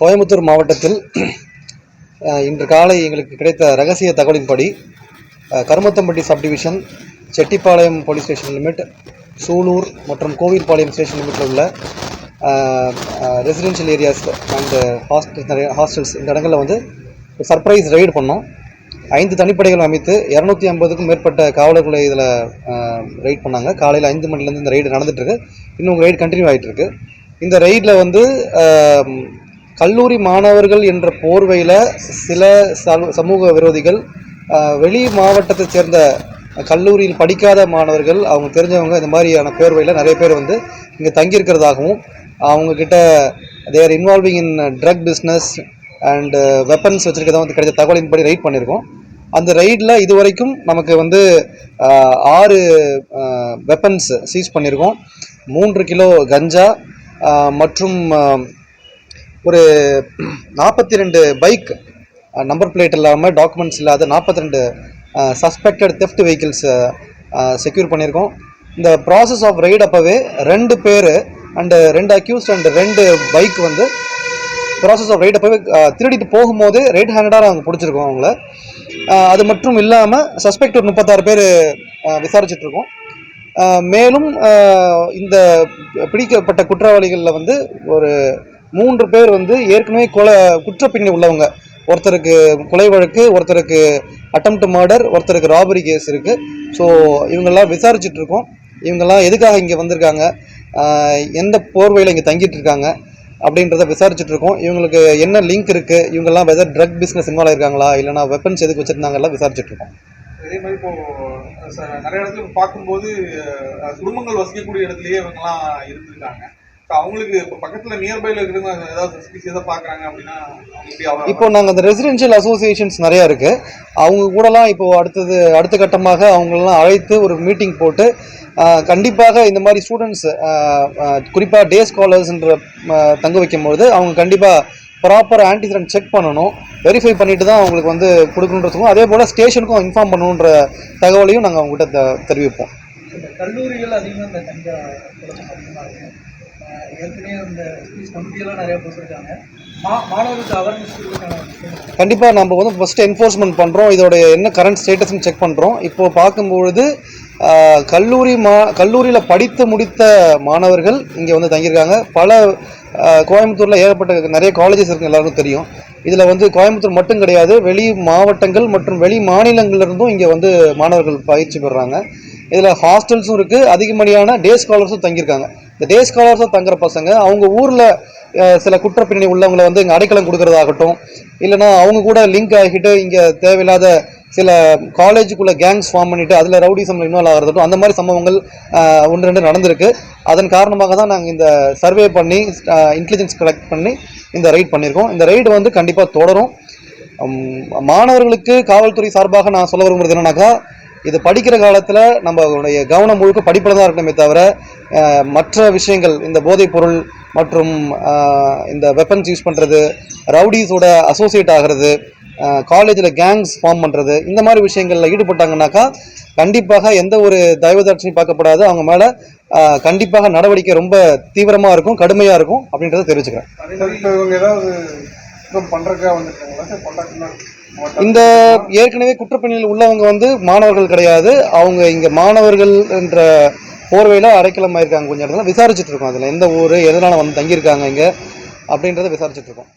கோயம்புத்தூர் மாவட்டத்தில் இன்று காலை எங்களுக்கு கிடைத்த ரகசிய தகவலின்படி Karumathampatti subdivision Chettipalayam police station limit Sulur மற்றும் கோவில்பாளையம் ஸ்டேஷன் லிமிட்டில் உள்ள ரெசிடென்ஷியல் ஏரியாஸ் அண்ட் ஹாஸ்டல் நிறைய ஹாஸ்டல்ஸ் இந்த இடங்களில் வந்து சர்ப்ரைஸ் ரைடு பண்ணோம். ஐந்து தனிப்படைகள் அமைத்து இரநூத்தி ஐம்பதுக்கும் மேற்பட்ட காவலர்களை இதில் ரைட் பண்ணாங்க. காலையில் ஐந்து மணிலேருந்து இந்த ரைடு நடந்துட்டுருக்கு இன்னும் ரைடு கண்டினியூ ஆகிட்டு இருக்கு. இந்த ரைடில் வந்து கல்லூரி மாணவர்கள் என்ற போர்வையில் சில சமூக விரோதிகள் வெளி மாவட்டத்தை சேர்ந்த கல்லூரியில் படிக்காத மாணவர்கள் அவங்க தெரிஞ்சவங்க இந்த மாதிரியான பேர்வையில் நிறைய பேர் வந்து இங்கே தங்கியிருக்கிறதாகவும் அவங்கக்கிட்ட there involving in drug business and weapons வச்சுருக்கதான் வந்து கிடைச்ச தகவலின்படி ரைட் பண்ணியிருக்கோம். அந்த ரைடில் இது வரைக்கும் நமக்கு வந்து ஆறு வெப்பன்ஸ் சீஸ் பண்ணியிருக்கோம். மூன்று கிலோ கஞ்சா மற்றும் ஒரு நாற்பத்தி ரெண்டு பைக் நம்பர் பிளேட் இல்லாமல் டாக்குமெண்ட்ஸ் இல்லாத நாற்பத்தி ரெண்டு சஸ்பெக்டட் தெஃப்ட் வெஹிக்கிள்ஸ் செக்யூர் பண்ணியிருக்கோம். இந்த ப்ராசஸ் ஆஃப் ரைட் அப்போவே ரெண்டு பேர் அண்டு ரெண்டு அக்யூஸ்ட் அண்டு ரெண்டு பைக் வந்து ப்ராசஸ் ஆஃப் ரைட் அப்போவே திருடிட்டு போகும்போது ரைட் ஹேண்டடாக நாங்கள் பிடிச்சிருக்கோம் அவங்கள. அது மட்டும் இல்லாமல் சஸ்பெக்ட் ஒரு முப்பத்தாறு பேர் விசாரிச்சிட்ருக்கோம். மேலும் இந்த பிடிக்கப்பட்ட குற்றவாளிகளில் வந்து ஒரு மூன்று பேர் வந்து ஏற்கனவே கொலை குற்றப்பின்னி உள்ளவங்க. ஒருத்தருக்கு கொலை வழக்கு ஒருத்தருக்கு அட்டம்ப்ட் மர்டர் ஒருத்தருக்கு ராபரி கேஸ் இருக்குது ஸோ இவங்கெல்லாம் விசாரிச்சுட்டு இருக்கோம் இவங்கெல்லாம் எதுக்காக இங்கே வந்திருக்காங்க? எந்த போர்வையில் இங்கே தங்கிட்டு இருக்காங்க அப்படின்றத விசாரிச்சுட்டு இருக்கோம் இவங்களுக்கு என்ன லிங்க் இருக்குது இவங்கெல்லாம் வெதர் ட்ரக் பிஸ்னஸ் இன்வால்வ் ஆயிருக்காங்களா? இல்லைனா வெப்பன்ஸ் எதுக்கு வச்சுருந்தாங்கலாம் விசாரிச்சுட்டு இருக்கோம் அதே மாதிரி இப்போ நிறைய இடத்துல பார்க்கும்போது குடும்பங்கள் வசிக்கக்கூடிய இடத்துலயே இவங்கெல்லாம் இருந்திருக்காங்க. இப்போ அவங்களுக்கு இப்போ பக்கத்துல நியர்பைல இருக்கிறவங்க ஏதாவது சஸ்பீசியஸாக பார்க்குறாங்க அப்படின்னா இப்போ நாங்கள் அந்த ரெசிடென்ஷியல் அசோசியேஷன்ஸ் நிறையா இருக்குது அவங்க கூடலாம் இப்போ அடுத்தது அடுத்த கட்டமாக அவங்களெல்லாம் அழைத்து ஒரு மீட்டிங் போட்டு கண்டிப்பாக இந்த மாதிரி ஸ்டூடெண்ட்ஸ் குறிப்பாக டே ஸ்காலர்ஸ்ன்ற தங்க வைக்கும்போது அவங்க கண்டிப்பாக ப்ராப்பர் ஆன்டிசிடென்ட் செக் பண்ணணும். வெரிஃபை பண்ணிட்டு தான் அவங்களுக்கு வந்து கொடுக்கணுன்றதுக்கும் அதே போல் ஸ்டேஷனுக்கும் இன்ஃபார்ம் பண்ணணுன்ற தகவலையும் நாங்கள் அவங்ககிட்ட தெ- தெரிவிப்போம். இந்த கல்லூரிகள் அதிகமாக இந்த ஏற்கனவே இந்த ஸ்பீச் கமிட்டியெல்லாம் நிறையா போட்டிருக்காங்க. கண்டிப்பாக நம்ம வந்து ஃபஸ்ட்டு என்ஃபோர்ஸ்மெண்ட் பண்ணுறோம் இதோடைய என்ன கரண்ட் ஸ்டேட்டஸ்னு செக் பண்ணுறோம் இப்போ பார்க்கும்பொழுது கல்லூரி மா கல்லூரியில் படித்து முடித்த மாணவர்கள் இங்கே வந்து தங்கியிருக்காங்க. பல கோயம்புத்தூரில் ஏகப்பட்ட நிறைய காலேஜஸ் இருக்கு எல்லாருக்கும் தெரியும். இதில் வந்து கோயம்புத்தூர் மட்டும் கிடையாது வெளி மாவட்டங்கள் மற்றும் வெளி மாநிலங்கள்லேருந்தும் இங்கே வந்து மாணவர்கள் பயிற்சி பெறுறாங்க இதில் ஹாஸ்டல்ஸும் இருக்குது அதிகப்படியான டே ஸ்காலர்ஸும் தங்கியிருக்காங்க. இந்த டே ஸ்காலர்ஸாக தங்குற பசங்க அவங்க ஊரில் சில குற்றப்பின்னணி உள்ளவங்களை வந்து இங்கே அடைக்கலம் கொடுக்கறதாகட்டும் இல்லைன்னா அவங்க கூட லிங்க் ஆகிட்டு இங்கே தேவையில்லாத சில காலேஜுக்குள்ளே கேங்ஸ் ஃபார்ம் பண்ணிட்டு அதில் ரவுடிசம்ல இன்வால்வ் ஆகிறதும் அந்த மாதிரி சம்பவங்கள் ஒன்று ரெண்டு நடந்திருக்கு. அதன் காரணமாக தான் நாங்கள் இந்த சர்வே பண்ணி இன்டெலிஜென்ஸ் கலெக்ட் பண்ணி இந்த ரைட் பண்ணியிருக்கோம். இந்த ரைடு வந்து கண்டிப்பாக தொடரும். மாணவர்களுக்கு காவல்துறை சார்பாக நான் சொல்ல விரும்புறது என்னன்னாக்கா இது படிக்கிற காலத்தில் நம்மளுடைய கவனம் முழுக்க படிப்பில் தான் இருக்கணுமே தவிர மற்ற விஷயங்கள் இந்த போதைப் பொருள் மற்றும் இந்த வெப்பன்ஸ் யூஸ் பண்ணுறது ரவுடிஸோட அசோசியேட் ஆகிறது காலேஜில் கேங்ஸ் ஃபார்ம் பண்ணுறது இந்த மாதிரி விஷயங்களில் ஈடுபட்டாங்கனாக்கா கண்டிப்பாக எந்த ஒரு தயவுதாட்சியும் பார்க்கப்படாது. அவங்க மேலே கண்டிப்பாக நடவடிக்கை ரொம்ப தீவிரமாக இருக்கும் கடுமையாக இருக்கும் அப்படின்றத தெரிவிச்சுக்கிறேன். இந்த ஏற்கனவே குற்றப்பின்னணியில் உள்ளவங்க வந்து மாணவர்கள் கிடையாது. அவங்க இங்க மாணவர்கள் என்ற போர்வையில் அடைக்கலம் ஆயிருக்காங்க கொஞ்சம் இடத்துல விசாரிச்சுட்டு இருக்கோம் அதில். எந்த ஊர் எதனால வந்து தங்கியிருக்காங்க இங்கே? அப்படின்றத விசாரிச்சுட்டு இருக்கோம்.